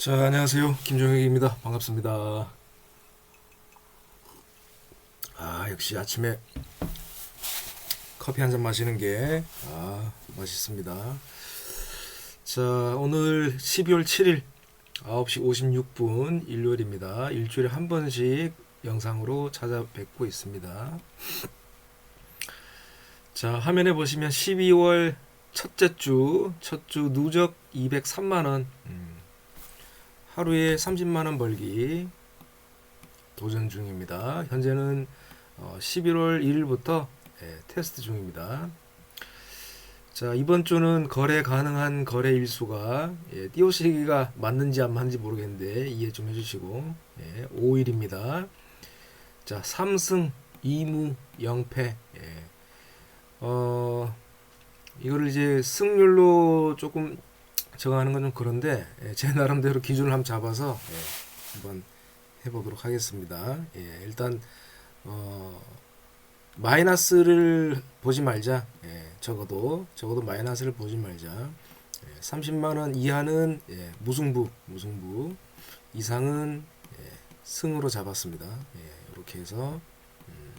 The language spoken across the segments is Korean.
자, 안녕하세요. 김종혁입니다. 반갑습니다. 아, 역시 아침에 커피 한 잔 마시는 게, 아, 맛있습니다. 자, 오늘 12월 7일 9시 56분 일요일입니다. 일주일에 한 번씩 영상으로 찾아뵙고 있습니다. 자, 화면에 보시면 12월 첫째 주, 첫 주 누적 203만원, 하루에 30만 원 벌기 도전 중입니다. 현재는 어, 11월 1일부터 예, 테스트 중입니다. 자 이번 주는 거래 가능한 거래 일수가 예, 띄우시기가 맞는지 안 맞는지 모르겠는데 이해 좀 해주시고 예, 5일입니다. 자 3승 2무 0패 예. 어 이거를 이제 승률로 조금 정하는 건 좀 그런데 예, 제 나름대로 기준을 한번 잡아서 예, 한번 해보도록 하겠습니다. 예, 일단 어, 마이너스를 보지 말자. 예, 적어도 적어도 마이너스를 보지 말자. 예, 30만 원 이하는 예, 무승부, 무승부 이상은 예, 승으로 잡았습니다. 예, 이렇게 해서 음,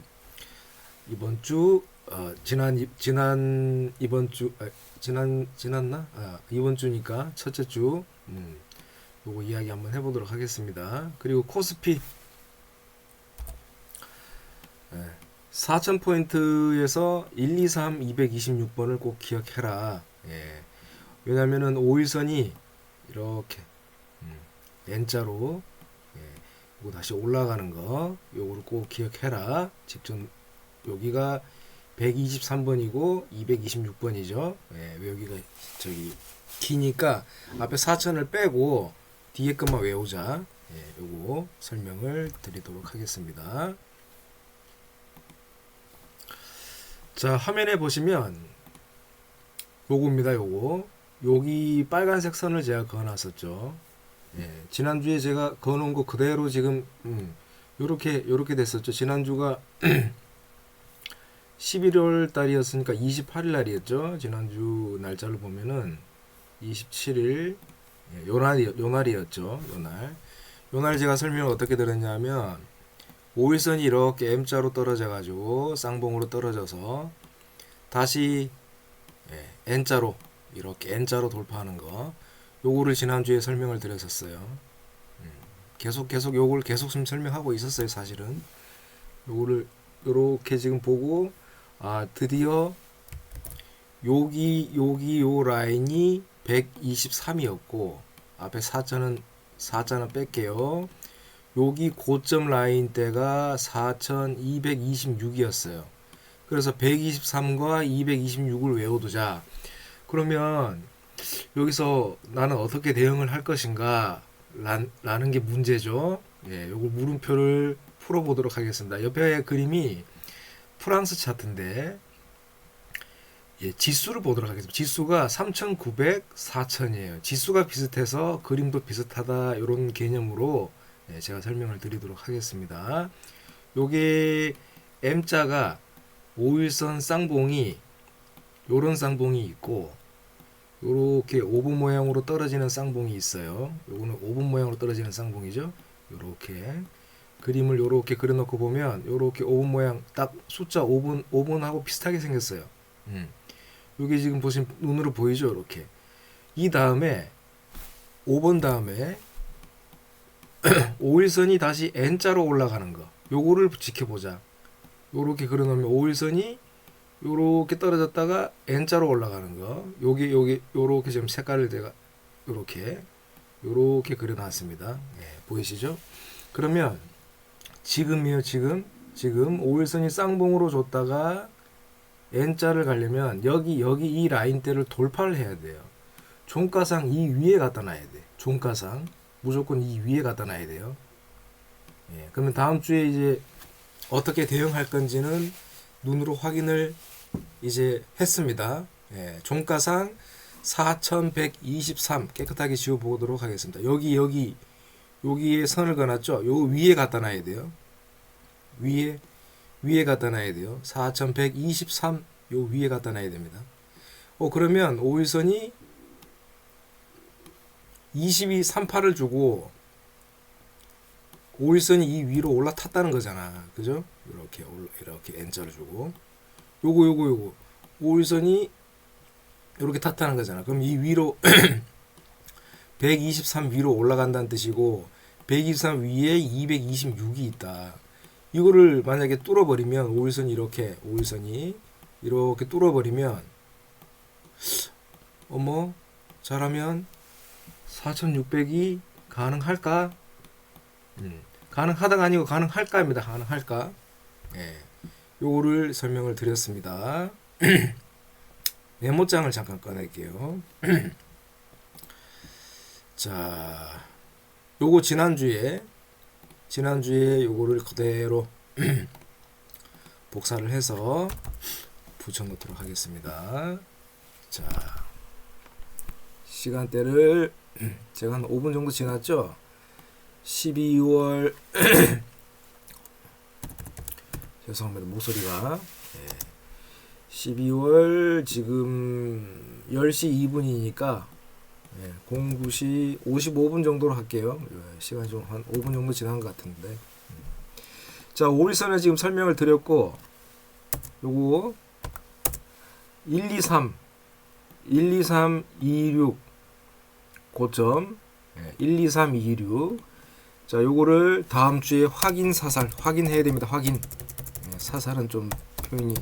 이번 주 어, 지난 이- 지난 이번 주 아, 지난 지났나? 아, 이번 주니까 첫째 주 음, 요거 이야기 한번 해보도록 하겠습니다. 그리고 코스피 예, 4,000포인트에서 1, 2, 3, 226번을 꼭 기억해라. 예. 왜냐면은 5일선이 이렇게 음, N자로 예, 요거 다시 올라가는 거 요거를 꼭 기억해라. 직전 여기가 123번이고 226번이죠. 예, 왜 여기가 저기 기니까 앞에 4천을 빼고 뒤에 것만 외우자. 예, 요거 설명을 드리도록 하겠습니다. 자, 화면에 보시면 요거입니다. 요거. 여기 빨간색 선을 제가 그어놨었죠. 예, 지난주에 제가 그어놓은 거 그대로 지금 음, 요렇게 요렇게 됐었죠. 지난주가 11월 달이었으니까 28일 날이었죠. 지난주 날짜를 보면은 27일 예, 요날 요날이었죠. 요날. 요날 제가 설명을 어떻게 드렸냐면 5일선이 이렇게 M자로 떨어져 가지고 쌍봉으로 떨어져서 다시 예, N자로 이렇게 N자로 돌파하는 거 요거를 지난주에 설명을 드렸었어요. 음, 계속 계속 요걸 계속 좀 설명하고 있었어요, 사실은. 요거를 요렇게 지금 보고 아 드디어 여기 여기 요 라인이 123이었고 앞에 4자는 4자는 뺄게요. 여기 고점 라인 때가 4226이었어요. 그래서 123과 226을 외워두자. 그러면 여기서 나는 어떻게 대응을 할 것인가 란, 라는 게 문제죠. 예, 요걸 물음표를 풀어보도록 하겠습니다. 옆에 그림이 프랑스 차트인데 예, 지수를 보도록 하겠습니다. 지수가 3,900, 4,000이에요. 지수가 비슷해서 그림도 비슷하다 이런 개념으로 예, 제가 설명을 드리도록 하겠습니다. 요게 M자가 5일선 쌍봉이 요런 쌍봉이 있고 요렇게 오분 모양으로 떨어지는 쌍봉이 있어요. 요거는 오분 모양으로 떨어지는 쌍봉이죠. 요렇게 그림을 요렇게 그려놓고 보면 요렇게 오분 모양 딱 숫자 5분 5분하고 비슷하게 생겼어요. 음. 요게 지금 보시면 눈으로 보이죠, 이렇게. 이 다음에 5번 다음에 5일선이 다시 N자로 올라가는 거. 요거를 지켜보자. 요렇게 그려놓으면 5일선이 요렇게 떨어졌다가 N자로 올라가는 거. 요게 요게 요렇게 지금 색깔을 제가 요렇게 요렇게 그려놨습니다. 예, 보이시죠? 그러면 지금이요, 지금 지금 5일선이 쌍봉으로 줬다가 N자를 가려면 여기 여기 이 라인대를 돌파를 해야 돼요. 종가상 이 위에 갖다 놔야 돼. 종가상 무조건 이 위에 갖다 놔야 돼요. 예, 그러면 다음 주에 이제 어떻게 대응할 건지는 눈으로 확인을 이제 했습니다. 예, 종가상 4123 깨끗하게 지워 보도록 하겠습니다. 여기 여기 여기에 선을 그어놨죠. 요 위에 갖다 놔야 돼요. 위에 위에 갖다 놔야 돼요. 4123 요 위에 갖다 놔야 됩니다. 어 그러면 5일선이 22, 38을 주고 5일선이 이 위로 올라탔다는 거잖아. 그죠? 이렇게 이렇게 N자를 주고 요거 요거 요거 5일선이 이렇게 탔다는 거잖아. 그럼 이 위로 123 위로 올라간다는 뜻이고 123 위에 226이 있다. 이거를 만약에 뚫어버리면 5일선이 이렇게 5일선이 이렇게 뚫어버리면 어머 잘하면 4600이 가능할까? 음, 가능하다가 아니고 가능할까입니다. 가능할까? 예. 요거를 설명을 드렸습니다. 메모장을 잠깐 꺼낼게요. 자, 요거 지난주에 지난주에 요거를 그대로 복사를 해서 붙여 놓도록 하겠습니다. 자, 시간대를 제가 한 5분 정도 지났죠? 12월 죄송합니다 목소리가 예. 12월 지금 10시 2분이니까 예, 09시 55분 정도로 할게요 예, 시간이 좀 한 5분 정도 지난 것 같은데 음. 자 5일선에 지금 설명을 드렸고 요거 1, 2, 3 1, 2, 3, 2, 6 고점 예, 1, 2, 3, 2, 6 자, 요거를 다음 주에 확인 사살 확인해야 됩니다. 확인. 예, 사살은 좀 표현이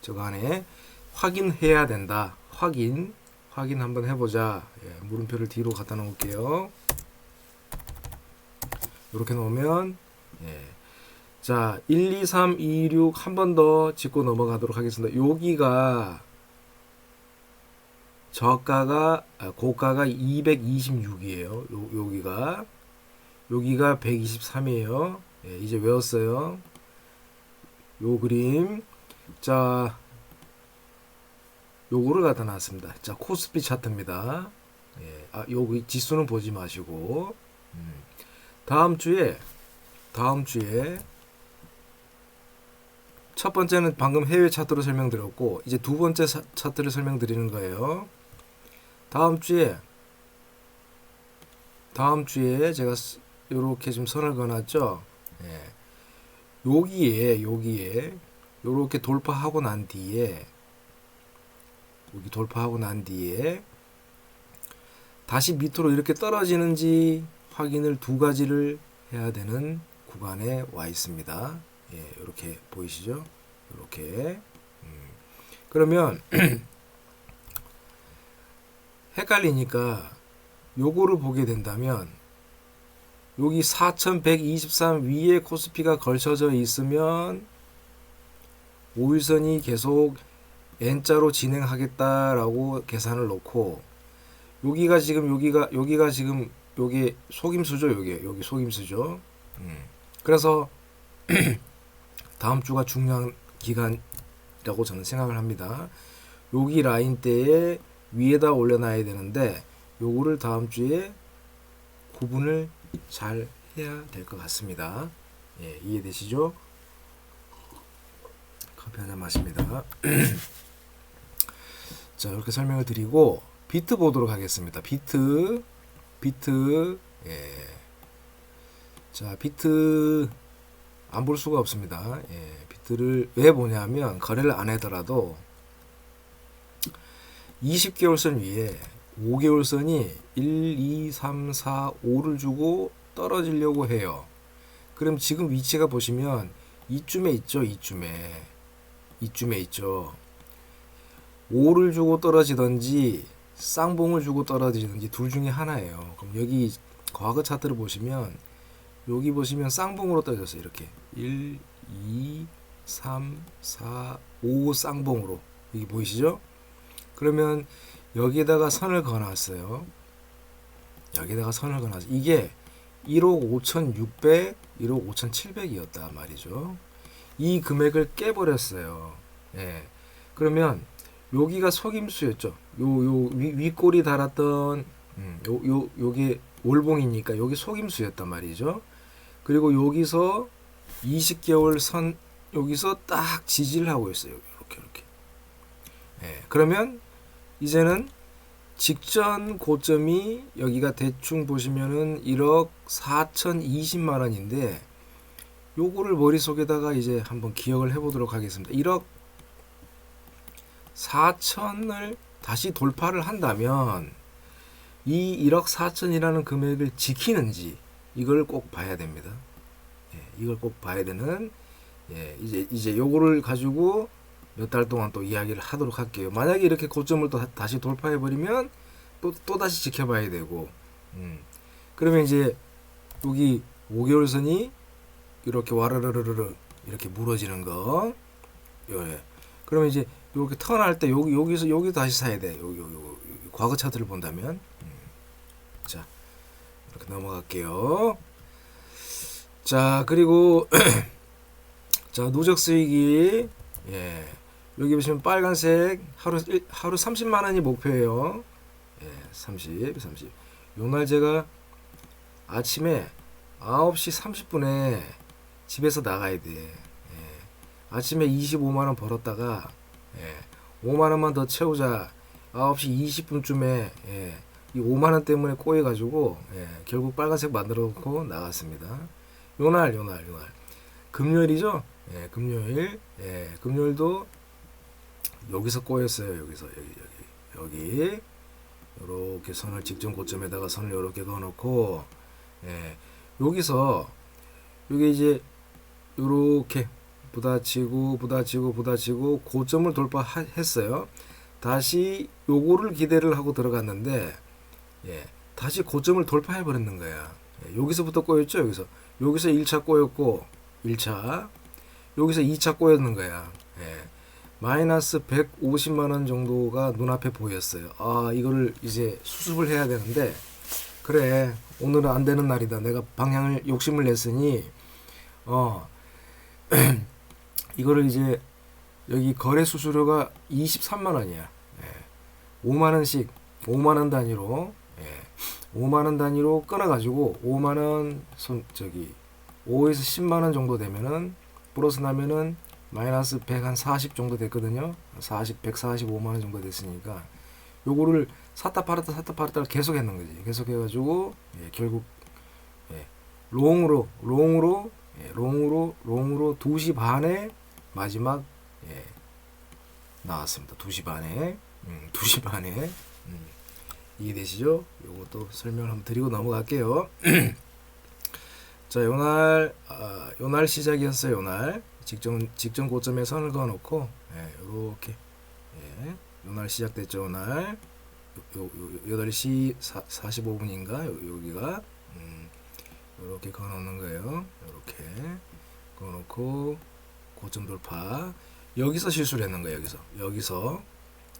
저거 안에 확인해야 된다. 확인. 확인 한번 해보자. 예, 물음표를 뒤로 갖다 놓을게요. 이렇게 놓으면 예. 자, 1, 2, 3, 2, 6 한 번 더 짚고 넘어가도록 하겠습니다. 여기가 저가가 아, 고가가 226이에요. 요, 여기가 여기가 123이에요. 예, 이제 외웠어요. 요 그림. 자, 요거를 갖다 놨습니다. 자, 코스피 차트입니다. 예, 아, 여기 지수는 보지 마시고. 음. 다음 주에, 다음 주에, 첫 번째는 방금 해외 차트로 설명드렸고, 이제 두 번째 차, 차트를 설명드리는 거예요. 다음 주에, 다음 주에 제가 요렇게 좀 선을 그어놨죠. 예. 여기에 여기에 요렇게 돌파하고 난 뒤에 여기 돌파하고 난 뒤에 다시 밑으로 이렇게 떨어지는지 확인을 두 가지를 해야 되는 구간에 와 있습니다. 예, 이렇게 보이시죠? 이렇게 음. 그러면 헷갈리니까 요거를 보게 된다면 여기 4123 위에 코스피가 걸쳐져 있으면 5일선이 계속 N자로 진행하겠다라고 계산을 놓고 여기가 지금 여기가 여기가 지금 여기 속임수죠 여기 여기 속임수죠 음. 그래서 다음 주가 중요한 기간이라고 저는 생각을 합니다 여기 라인대에 위에다 올려놔야 되는데 요거를 다음 주에 구분을 잘 해야 될 것 같습니다. 예, 이해되시죠? 커피 한 잔 마십니다. 자, 이렇게 설명을 드리고 비트 보도록 하겠습니다. 비트, 비트, 예. 자, 비트 안 볼 수가 없습니다. 예, 비트를 왜 보냐면 거래를 안 하더라도 20개월 선 위에 5개월 선이 1, 2, 3, 4, 5를 주고 떨어지려고 해요. 그럼 지금 위치가 보시면 이쯤에 있죠, 이쯤에. 이쯤에 있죠. 5를 주고 떨어지든지 쌍봉을 주고 떨어지든지 둘 중에 하나예요. 그럼 여기 과거 차트를 보시면 여기 보시면 쌍봉으로 떨어졌어요. 이렇게 1, 2, 3, 4, 5 쌍봉으로 여기 보이시죠? 그러면 여기에다가 선을 그어놨어요. 여기다가 선을 그어놨어요. 이게 1억 5,600, 1억 5,700이었다 말이죠. 이 금액을 깨버렸어요. 예. 그러면 여기가 속임수였죠. 요, 요, 위, 윗골이 달았던, 음, 요, 요, 요게 월봉이니까 여기 속임수였단 말이죠. 그리고 여기서 20개월 선, 여기서 딱 지지를 하고 있어요. 이렇게, 이렇게. 예. 그러면 이제는 직전 고점이 여기가 대충 보시면은 1억 4,020만 원인데 요거를 머릿속에다가 이제 한번 기억을 해 보도록 하겠습니다. 1억 4천을 다시 돌파를 한다면 이 1억 4천이라는 금액을 지키는지 이걸 꼭 봐야 됩니다. 예, 이걸 꼭 봐야 되는 예, 이제 이제 요거를 가지고 몇 달 동안 또 이야기를 하도록 할게요. 만약에 이렇게 고점을 또 다- 다시 돌파해 버리면 또 또 다시 지켜봐야 되고, 음. 그러면 이제 여기 5개월 선이 이렇게 와르르르르 이렇게 무너지는 거, 예. 그러면 이제 이렇게 턴할 때 여기 여기서 여기 다시 사야 돼. 여기 여기, 여기 과거 차트를 본다면, 음. 자 이렇게 넘어갈게요. 자 그리고 자 누적 수익이 예 여기 보시면 빨간색 하루 일- 하루 30만 원이 목표예요. 예, 30, 30. 요날 제가 아침에 9시 30분에 집에서 나가야 돼. 예. 아침에 25만 원 벌었다가 예, 5만 원만 더 채우자. 9시 20분쯤에 예, 이 5만 원 때문에 꼬여 가지고 예, 결국 빨간색 만들어 놓고 나갔습니다. 요날 요날 요날 금요일이죠? 예, 금요일. 예, 금요일도 여기서 꼬였어요. 여기서 여기 여기 여기 요렇게 선을 직전 고점에다가 선을 요렇게 그어 놓고 예. 여기서 요게 이제 요렇게 부딪히고 부딪히고 부딪히고 고점을 돌파했어요. 다시 요거를 기대를 하고 들어갔는데 예. 다시 고점을 돌파해 버렸는 거야. 예, 여기서부터 꼬였죠. 여기서 여기서 1차 꼬였고 1차 여기서 2차 꼬였는 거야. 예. 마이너스 150만 원 정도가 눈앞에 보였어요. 아, 이거를 이제 수습을 해야 되는데 그래. 오늘은 안 되는 날이다. 내가 방향을 욕심을 냈으니 어 이거를 이제 여기 거래 수수료가 23만 원이야. 예. 5만 원씩 5만 원 단위로 예. 5만 원 단위로 끊어 가지고 5만 원 손 저기 5에서 10만 원 정도 되면은 플러스 나면은 마이너스 140 정도 됐거든요. 40, 145만 원 정도 됐으니까 요거를 샀다 팔았다 샀다 팔았다 계속 했는 거지. 계속 해 가지고 예, 결국 예, 롱으로 롱으로 예, 롱으로 롱으로 2시 반에 마지막 예, 나왔습니다. 2시 반에 음, 2시 반에 음, 이해되시죠? 요것도 설명을 한번 드리고 넘어갈게요. 자, 요날 아, 요날 시작이었어요. 요날 직전 직전 고점에 선을 그어 놓고 예, 예, 요날 시작됐죠. 요날 요, 요, 요, 8시 4, 45분인가 요, 여기가 음, 요렇게 그어 놓는 거예요. 요렇게 그어 놓고 고점 돌파 여기서 실수를 했는 거예요. 여기서 여기서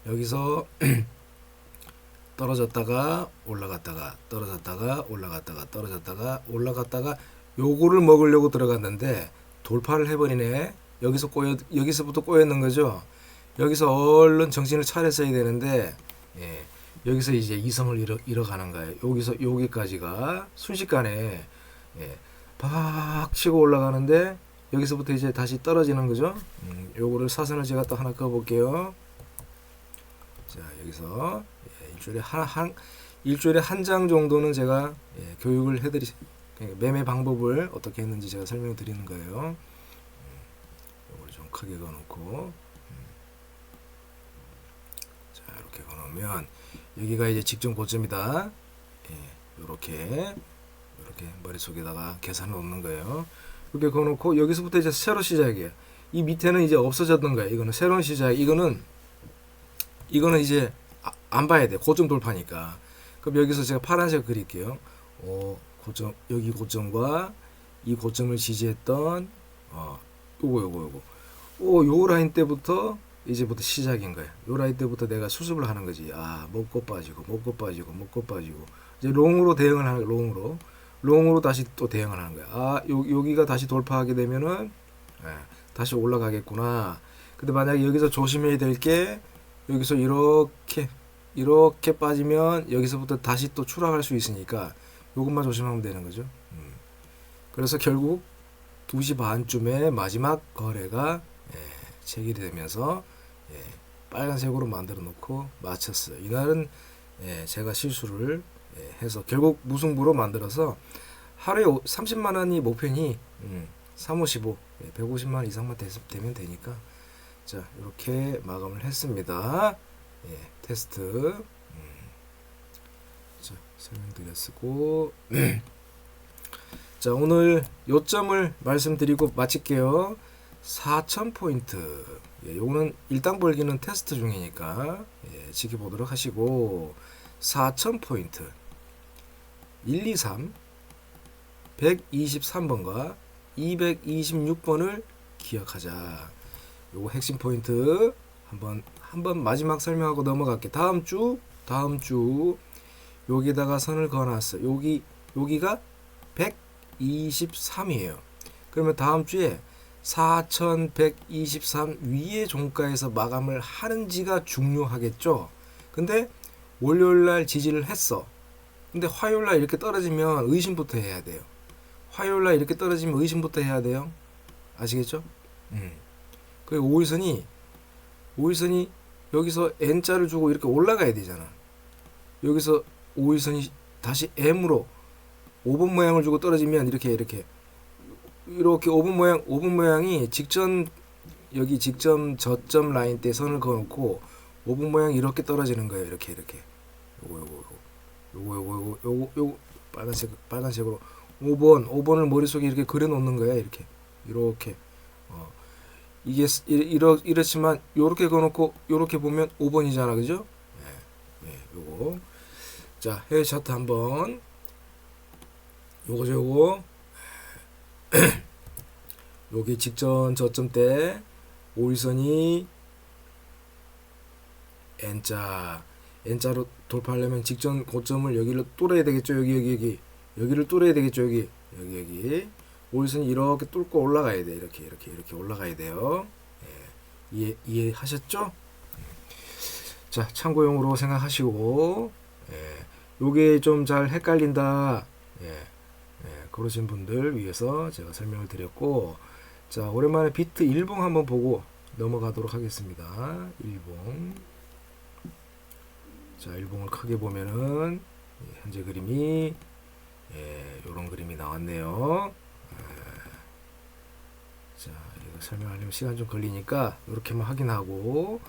여기서 떨어졌다가 올라갔다가 떨어졌다가 올라갔다가 떨어졌다가 올라갔다가 요거를 먹으려고 들어갔는데 돌파를 해버리네. 여기서 꼬여 여기서부터 꼬였는 거죠. 여기서 얼른 정신을 차렸어야 되는데 예, 여기서 이제 이성을 잃어, 잃어가는 거예요. 여기서 여기까지가 순식간에 예, 팍 치고 올라가는데 여기서부터 이제 다시 떨어지는 거죠. 음, 요거를 사선을 제가 또 하나 그어볼게요. 자 여기서 예, 일주일에 한, 한 일주일에 한 장 정도는 제가 예, 교육을 해드리 그러니까 매매 방법을 어떻게 했는지 제가 설명을 드리는 거예요. 음, 요걸 좀 크게 그어놓고 음. 자 이렇게 그어놓으면 여기가 이제 직전 고점이다. 예, 요렇게 이렇게 머릿속에다가 계산을 놓는 거예요. 이렇게 그어놓고 여기서부터 이제 새로 시작이에요. 이 밑에는 이제 없어졌던 거예요. 이거는 새로운 시작. 이거는 이거는 이제 아- 안 봐야 돼. 고점 돌파니까. 그럼 여기서 제가 파란색 그릴게요. 어, 고점 여기 고점과 이 고점을 지지했던 어, 요거 요거 요거. 오, 요 라인 때부터 이제부터 시작인 거야. 요 라인 때부터 내가 수습을 하는 거지. 아, 먹고 빠지고 먹고 빠지고 먹고 빠지고. 이제 롱으로 대응을 하는. 롱으로. 롱으로 다시 또 대응을 하는 거야. 아, 요, 여기가 다시 돌파하게 되면은 예, 다시 올라가겠구나. 근데 만약에 여기서 조심해야 될 게 여기서 이렇게 이렇게 빠지면 여기서부터 다시 또 추락할 수 있으니까 요것만 조심하면 되는 거죠. 음. 그래서 결국 2시 반쯤에 마지막 거래가 예, 체결이 되면서 예, 빨간색으로 만들어 놓고 마쳤어요. 이날은 예, 제가 실수를 예, 해서 결국 무승부로 만들어서 하루에 오- 30만 원이 목표니 음, 3, 5, 15, 예, 150만 원 이상만 되, 되면 되니까 자 이렇게 마감을 했습니다. 예, 테스트 음, 자 설명드렸고 자 오늘 요점을 말씀드리고 마칠게요. 4,000포인트. 예, 요거는 일당 벌기는 테스트 중이니까 예, 지켜보도록 하시고 4,000포인트 1, 2, 3 123번과 226번을 기억하자. 요거 핵심 포인트 한번 한번 마지막 설명하고 넘어갈게. 다음 주 다음 주 여기다가 선을 그어놨어. 여기 여기가 123이에요. 그러면 다음 주에 4123 위의 종가에서 마감을 하는지가 중요하겠죠. 근데 월요일 날 지지를 했어. 근데 화요일 날 이렇게 떨어지면 의심부터 해야 돼요. 화요일 날 이렇게 떨어지면 의심부터 해야 돼요. 아시겠죠? 음. 그 5일선이 5일선이 여기서 N자를 주고 이렇게 올라가야 되잖아. 여기서 5일선이 다시 M으로 5번 모양을 주고 떨어지면 이렇게 이렇게 이렇게 5번 모양 5번 모양이 직전 여기 직전 저점 라인 때 선을 그어 놓고 5번 모양이 이렇게 떨어지는 거예요. 이렇게 이렇게 요거 요거 요거 요거 요거 요거 요거 요거 빨간색 빨간색으로 5번 5번을 머릿속에 이렇게 그려 놓는 거야. 이렇게 이렇게 어 이게 이러 이렇지만 요렇게 그어 놓고 요렇게 보면 5번이잖아. 그죠? 예. 예, 요거 자, 해외 차트 한번 요거죠, 요거. 여기 직전 저점 때 오일선이 N자 N자로 돌파하려면 직전 고점을 여기를 뚫어야 되겠죠. 여기 여기 여기. 여기를 뚫어야 되겠죠 여기. 여기 여기. 오일선이 이렇게 뚫고 올라가야 돼. 이렇게 이렇게 이렇게 올라가야 돼요. 예, 이해 이해하셨죠? 자 참고용으로 생각하시고. 예, 요게 좀 잘 헷갈린다. 예, 예, 그러신 분들 위해서 제가 설명을 드렸고. 자 오랜만에 비트 일봉 한번 보고 넘어가도록 하겠습니다. 일봉 자 일봉을 크게 보면은 예, 현재 그림이 예, 요런 그림이 나왔네요. 예. 자 이거 설명하려면 시간 좀 걸리니까 이렇게만 확인하고.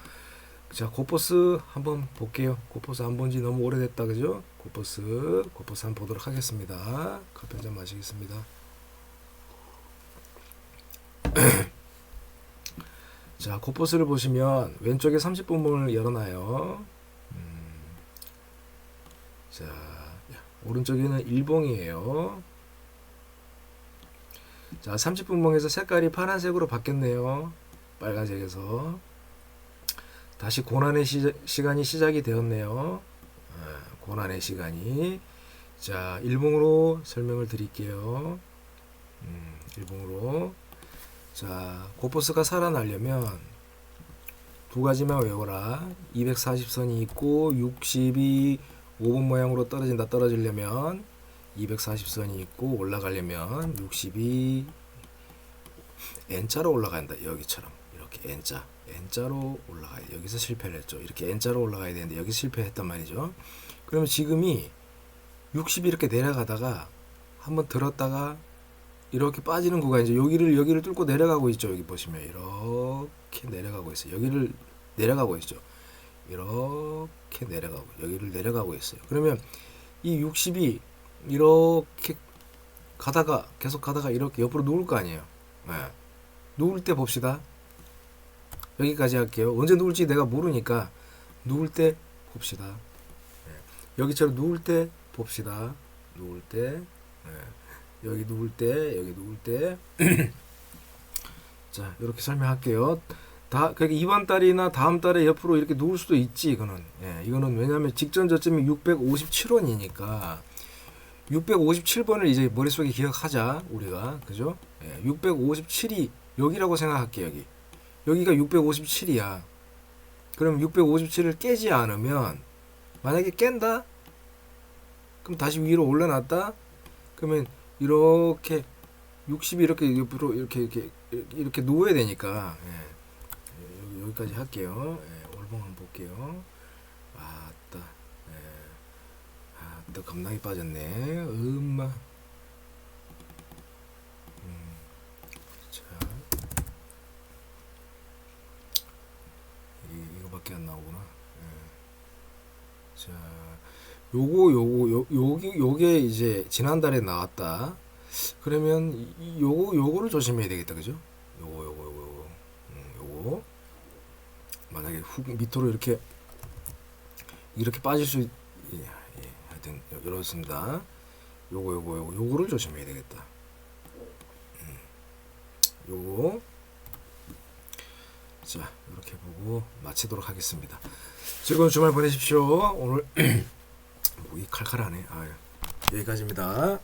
자 고포스 한번 볼게요. 고포스 안 본 지 너무 오래됐다 그죠? 고포스 고포스 한번 보도록 하겠습니다. 커피 한 잔 마시겠습니다. 자 고포스를 보시면 왼쪽에 30분봉을 열어놔요. 음, 자 오른쪽에는 일봉이에요 자 30분봉에서 색깔이 파란색으로 바뀌었네요 빨간색에서 다시 고난의 시, 시간이 시작이 되었네요. 아, 고난의 시간이 자 일봉으로 설명을 드릴게요. 음, 일봉으로 자 고포스가 살아나려면 두 가지만 외워라. 240선이 있고 60이 5번 모양으로 떨어진다 떨어지려면 240선이 있고 올라가려면 60이 N자로 올라간다. 여기처럼. 이렇게 N자. N자로 올라가야 돼. 여기서 실패를 했죠. 이렇게 N자로 올라가야 되는데 여기 실패했단 말이죠. 그러면 지금이 60이 이렇게 내려가다가 한번 들었다가 이렇게 빠지는 구간이죠 여기를 여기를 뚫고 내려가고 있죠. 여기 보시면 이렇게 내려가고 있어요. 여기를 내려가고 있죠 이렇게 내려가고 여기를 내려가고 있어요 그러면 이 60이 이렇게 가다가 계속 가다가 이렇게 옆으로 누울 거 아니에요 네. 누울 때 봅시다. 여기까지 할게요. 언제 누울지 내가 모르니까 누울 때 봅시다. 예. 여기처럼 누울 때 봅시다. 누울 때 예. 여기 누울 때 여기 누울 때 자, 이렇게 설명할게요. 다 그러니까 이번 달이나 다음 달에 옆으로 이렇게 누울 수도 있지 이거는. 예, 이거는 왜냐하면 직전 저점이 657원이니까 657번을 이제 머릿속에 기억하자 우리가. 그죠? 예, 657이 여기라고 생각할게 여기. 여기가 657이야. 그럼 657을 깨지 않으면 만약에 깬다? 그럼 다시 위로 올려놨다? 그러면 이렇게 60이 이렇게 옆으로 이렇게 이렇게 이렇게 누워야 되니까 예, 여기, 여기까지 할게요 예, 올봉 한번 볼게요 아따 예. 또 겁나게 빠졌네. 음마. 음, 안 나오구나. 예. 자, 요거 요거 요 요기 요게 이제 지난달에 나왔다. 그러면 요거 요거를 조심해야 되겠다, 그죠? 요거 요거 요거 요거 음, 요거 만약에 훅 밑으로 이렇게 이렇게 빠질 수 있, 예, 예, 하여튼 이렇습니다. 요거 요거 요거 요거를 조심해야 되겠다. 음, 요거 자 이렇게 보고 마치도록 하겠습니다. 즐거운 주말 보내십시오. 오늘 목이 칼칼하네. 아유, 여기까지입니다.